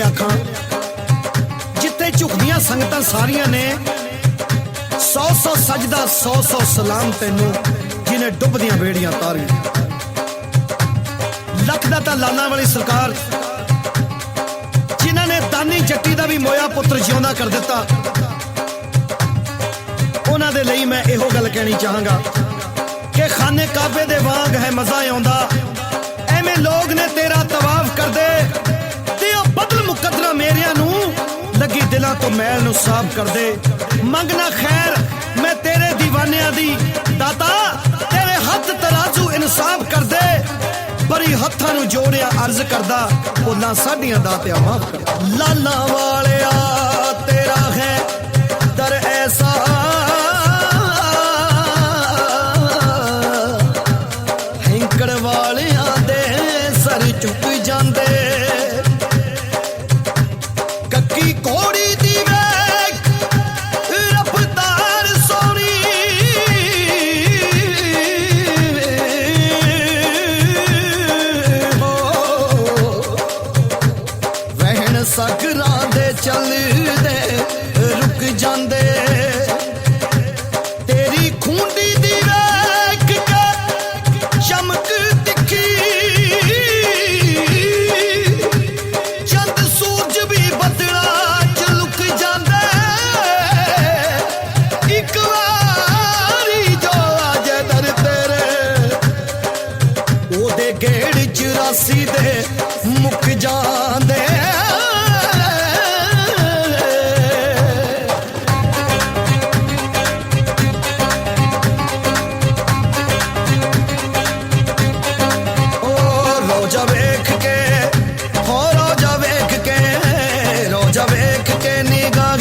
ਆਖਾਂ ਜਿੱਥੇ ਝੁਕਦੀਆਂ ਸੰਗਤਾਂ ਸਾਰੀਆਂ ਨੇ 100 100 ਸਜਦਾ 100 100 ਸਲਾਮ ਤੈਨੂੰ, ਜਿਨੇ ਡੁੱਬਦੀਆਂ ਬੇੜੀਆਂ ਤਾਰੀਆਂ। ਲੱਖ ਦਾ ਤਾਂ ਲਾਲਾਂ ਵਾਲੀ ਸਰਕਾਰ, ਜਿਨ੍ਹਾਂ ਨੇ ਦਾਨੀ ਜੱਟੀ ਦਾ ਵੀ ਮੋਇਆ ਪੁੱਤਰ ਜਿਉਂਦਾ ਕਰ ਦਿੱਤਾ। ਉਹਨਾਂ ਦੇ ਲਈ ਮੈਂ ਇਹੋ ਗੱਲ ਕਹਿਣੀ ਚਾਹਾਂਗਾ ਕਿ ਖਾਨੇ ਕਾਬੇ ਦੇ ਵਾਂਗ ਹੈ ਮਜ਼ਾ ਆਉਂਦਾ। ਐਵੇਂ ਲੋਕ ਨੇ ਤੇਰਾ ਤਵਾਫ ਕਰਦੇ ਮੇਰਿਆਂ ਨੂੰ ਲੱਗੀ ਦਿਲਾਂ ਤੋਂ ਮੈਲ ਨੂੰ ਸਾਫ਼ ਕਰਦੇ। ਮੰਗਣਾ ਖੈਰ, ਮੈਂ ਤੇਰੇ دیਵਾਨਿਆਂ ਦੀ ਦਾਤਾ, ਤੇਰੇ ਹੱਥ ਤਰਾਜ਼ੂ ਇਨਸਾਫ ਕਰਦੇ। ਬਰੀ ਹੱਥਾਂ ਨੂੰ ਜੋੜਿਆ ਅਰਜ਼ ਕਰਦਾ ਬੋਲਾਂ ਸਾਡੀਆਂ ਦਾਤਿਆ ਮਾਫ ਕਰ ਲਾਲਾਂ ਵਾਲਿਆ। ਸਕਰਾਂ ਦੇ ਚੱਲਦੇ, ਰੁਕ ਜਾਂਦੇ। ਤੇਰੀ ਖੁੰਡੀ ਦੀ ਵੇਖ ਕੇ ਚਮਕ ਦਿਖੀ। ਚੰਦ ਸੂਰਜ ਵੀ ਬਦਲਾ ਚ ਲੁਕ ਜਾਂਦਾ। ਇੱਕ ਵਾਰੀ ਜੋ ਆਜੇ ਦਰ ਤੇਰੇ, ਉਹਦੇ ਗੇੜ 84 ਦੇ ਮੁੱਕ ਜਾ ਰੋਜਾ ਕੇ ਹੋ ਰੋਜਾ ਵੇਖ ਕੇ ਰੋਜਾ ਵੇਖ ਕੇ ਨਿਗਾਹ